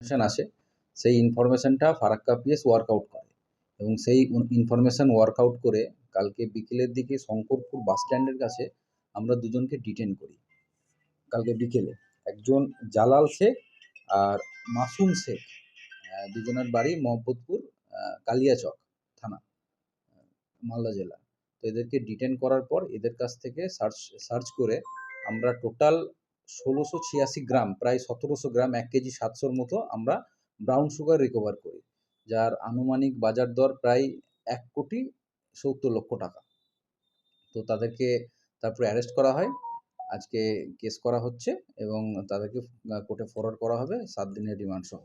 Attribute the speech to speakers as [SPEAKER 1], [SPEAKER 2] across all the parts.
[SPEAKER 1] Information আসে, সেই ইনফরমেশনটা ফারাক্কা পিএস ওয়ার্কআউট করে এবং সেই ইনফরমেশন ওয়ার্কআউট করে কালকে বিকেলের দিকে শঙ্করপুর বাস স্ট্যান্ডের কাছে আমরা দুজনকে ডিটেন করি। কালকে বিকেলে একজন জালাল শেখ আর মাসুম শেখ দুজনের বাড়ি মোহাম্মদপুর কালিয়াচক থানা মালদা জেলা। তো এদেরকে ডিটেন করার পর এদের কাছ থেকে সার্চ সার্চ করে আমরা টোটাল ষোলোশো ছিয়াশি গ্রাম প্রায় সতেরোশো গ্রাম এক কেজি সাতশোর মতো আমরা ব্রাউন সুগার রিকভার করি যার আনুমানিক বাজার দর প্রায় এক কোটি সত্তর লক্ষ টাকা। তো তাদেরকে তারপরে অ্যারেস্ট করা হয় আজকে কেস করা হচ্ছে এবং তাদেরকে কোর্টে ফরওয়ার্ড করা হবে সাত দিনের রিমান্ড সহ।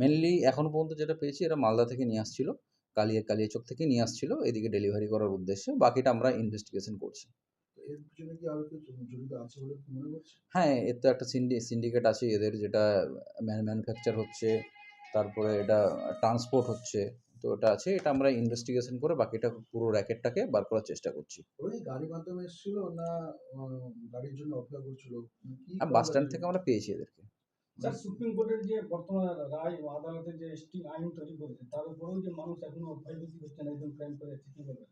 [SPEAKER 1] মেনলি এখনও পর্যন্ত যেটা পেয়েছি এরা মালদা থেকে নিয়ে আসছিল কালিয়া কালিয়াচক থেকে নিয়ে আসছিল এদিকে ডেলিভারি করার উদ্দেশ্যে বাকিটা আমরা ইনভেস্টিগেশন করছি।
[SPEAKER 2] এর পিছনে কি আরও কেউ জড়িত আছে বলে মনে করছে
[SPEAKER 1] হ্যাঁ এর তো একটা সিন্ডি সিন্ডিকেট আছে এদের যেটা ম্যানুফ্যাকচার হচ্ছে তারপরে এটা ট্রান্সপোর্ট হচ্ছে তো এটা আছে এটা আমরা ইনভেস্টিগেশন করে বাকিটা পুরো র্যাকেটটাকে বার করার চেষ্টা করছি।
[SPEAKER 2] গাড়ির মাধ্যমে এসেছিল না গাড়ির জন্য অপেক্ষা করছিল? মানে
[SPEAKER 1] আর বাস স্ট্যান্ড থেকে আমরা পেয়েছি এদেরকে।
[SPEAKER 3] স্যার সুপ্রিম কোর্টের যে বর্তমান রায় ও আদালতে যে স্টিং আইন তৈরি করেছে তার উপরেও যে মানুষ এখনও ভয়ভীতি করছেন একজন ক্রাইম করে যাচ্ছে কি বলবেন?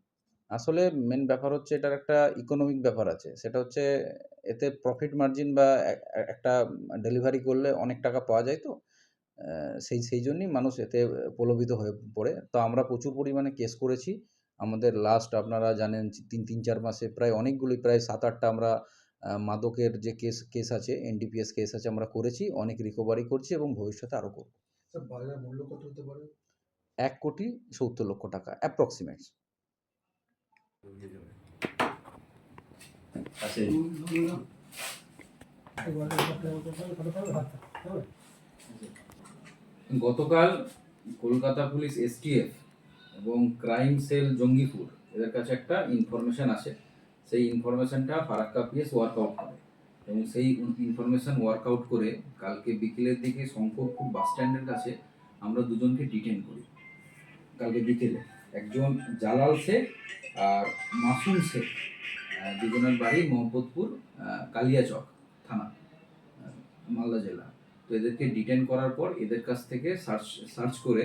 [SPEAKER 1] আসলে মেন ব্যাপার হচ্ছে এটার একটা ইকোনমিক ব্যাপার আছে। সেটা হচ্ছে এতে প্রফিট মার্জিন বা এ- একটা ডেলিভারি করলে অনেক টাকা পাওয়া যায় তো। সেই সেই জন্যই মানুষ এতে প্রলোভিত হয়ে পড়ে। তো আমরা প্রচুর পরিমাণে কেস করেছি। আমাদের লাস্ট আপনারা জানেন যে তিন তিন চার মাসে প্রায় অনেকগুলি প্রায় সাত আটটা আমরা মাদকের যে কেস কেস আছে N D P S case আছে আমরা করেছি অনেক রিকভারি করছি এবং ভবিষ্যতে আরও করব।
[SPEAKER 2] স্যার মূল্য কত হতে পারে?
[SPEAKER 1] এক কোটি সত্তর লক্ষ টাকা অ্যাপ্রক্সিমেট গতকাল কলকাতা পুলিশ এসটিএফ এবং ক্রাইম সেল জঙ্গিপুর, এদের কাছে একটা ইনফরমেশন আসে। সেই ইনফরমেশনটা ফারাক্কা পিএস ওয়ার্কআউট করে। এবং সেই ইনফরমেশন ওয়ার্কআউট করে কালকে বিকেলের দিকে শঙ্করপুর বাস স্ট্যান্ডের কাছে আমরা দুজনকে ডিটেন করি। কালকে বিকেলে। একজন জালাল শেখ আর মাসুম শেখ দুজনের বাড়ি মোহাম্মদপুর কালিয়াচক থানা মালদা জেলা। তো এদেরকে ডিটেন করার পর এদের কাছ থেকে সার্চ সার্চ করে